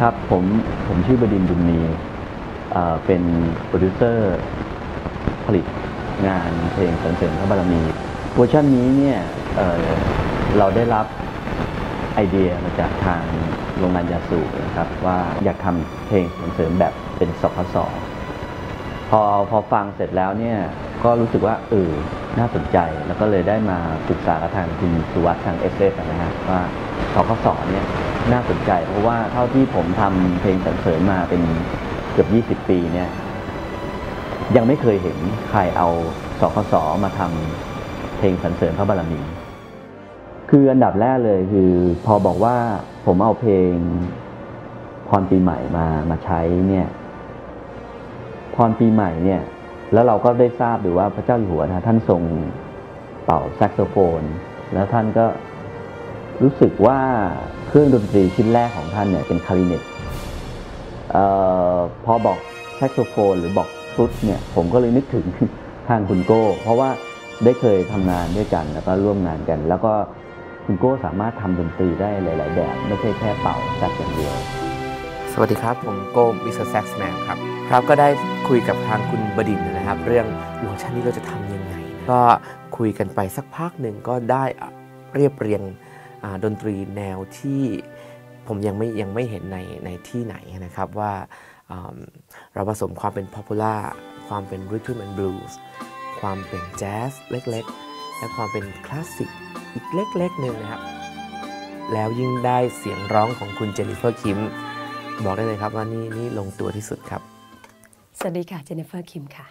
ครับผมผมชื่อบดินบุญมีเป็นโปรดิวเซอร์ผลิตงานเพลงสรรเสริญพระบารมีเวอร์ชันนี้เนี่ยเเราได้รับไอเดียมาจากทางโรงงานยาสูบนะครับว่าอยากทำเพลงสรรเสริญแบบเป็นสคสพอพอฟังเสร็จแล้วเนี่ยก็รู้สึกว่าเออน่าสนใจแล้วก็เลยได้มาปรึกษากับทางคุณสุวัสด์ทางเอสเอนะฮะว่าสคสเนี่ย น่าสนใจ เพราะว่าเท่าที่ผมทำเพลงสรรเสริญมาเป็นเกือบ 20 ปีเนี่ย ยังไม่เคยเห็นใครเอาสคสมาทำเพลงสรรเสริญพระบารมี คืออันดับแรกเลยคือพอบอกว่าผมเอาเพลงพรปีใหม่มามาใช้เนี่ยพรปีใหม่เนี่ย แล้วเราก็ได้ทราบหรือว่าพระเจ้าอยู่หัวนะท่านทรงเป่าแซกโซโฟน แล้วท่านก็ รู้สึกว่าเครื่องดนตรีชิ้นแรกของท่านเนี่ยเป็นคาริเนตเออพอบอกแซกโซโฟนหรือบอกฟลุตเนี่ยผมก็เลยนึกถึงทางคุณโก้ เพราะว่าได้เคยทำงานด้วยกันแล้วก็ร่วมงานกัน แล้วก็คุณโก้สามารถทำดนตรีได้หลาย ๆ แบบ ไม่ใช่แค่เป่าแซกอย่างเดียว สวัสดีครับ ผมโก้มิสแซกแมนครับครับก็ได้คุยกับทางคุณบดินนะครับ เรื่องวอร์ชันนี้เราจะทำยังไง ก็คุยกันไปสักพักหนึ่งก็ได้เรียบเรียง ดนตรีแนวที่ผมยังไม่ยังไม่เห็นในในที่ไหนนะครับว่าอ่าเราผสมความเป็น popular ความเป็น rhythm and blues ความเป็นแจ๊สเล็กๆ และความเป็นคลาสสิกอีกเล็กๆหนึ่งนะครับ แล้วยิ่งได้เสียงร้องของคุณเจนนิเฟอร์คิม บอกได้เลยครับว่านี่นี่ลงตัวที่สุดครับ สวัสดีค่ะเจเนฟเฟอร์คิมค่ะ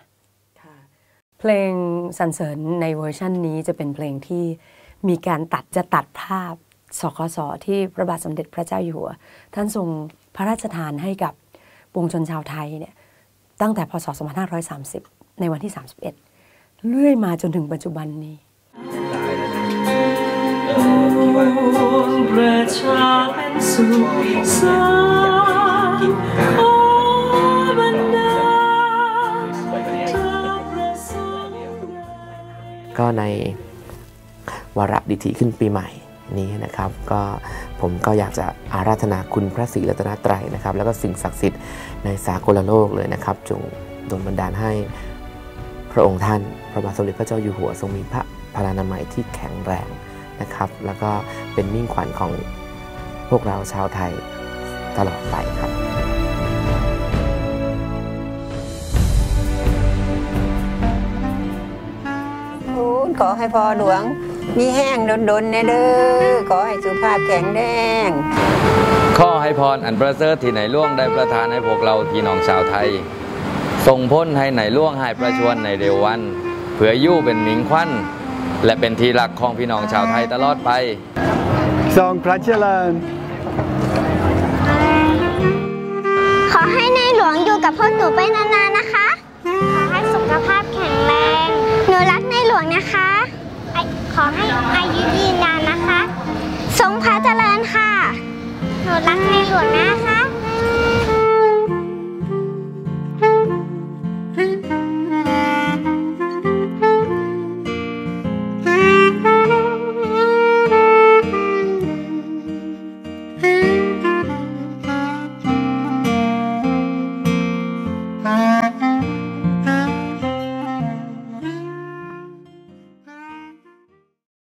เพลงสรรเสริญในเวอร์ชันนี้จะเป็นเพลงที่ มีการตัดจะตัดภาพสคสที่พระบาทสมเด็จพระเจ้าอยู่หัวท่านทรงพระราชทานให้กับปวงชนชาวไทยเนี่ยตั้งแต่พศ 2530 ในวันที่ 31 เรื่อยมาจนถึงปัจจุบันนี้ประชาเป็นสุขสารขอบรรดาก็ใน วาระดิถีขึ้นปีใหม่นี้นะครับ ก็ผมก็อยากจะอาราธนาคุณพระศรีรัตนตรัยนะครับ แล้วก็สิ่งศักดิ์สิทธิ์ในสากลโลกเลยนะครับ จงดลบันดาลให้พระองค์ท่าน พระบาทสมเด็จพระเจ้าอยู่หัวทรงมีพระพลานามัยที่แข็งแรงนะครับ แล้วก็เป็นมิ่งขวัญของพวกเราชาวไทยตลอดไปครับ ขอให้พอหลวง มีแห้งดนๆแน่เด้อขอให้สุขภาพแข็งแรงข้อให้พรอันประเสริฐที่ไหนล่วงได้ประทานให้พวกเราพี่น้องชาวไทยส่งพ้นให้ไหนล่วงให้ประชวนในเร็ววัน เผื่อยู่เป็นหมิงควันและเป็นที่รักของพี่น้องชาวไทยตลอดไปทรงพระเจริญขอให้ในหลวงอยู่กับพวกหนูไปนานๆนะคะ วงนะคะ ขอให้อายุยืนนานนะคะ ทรงพระเจริญค่ะ หนูรักในหลวงนะคะ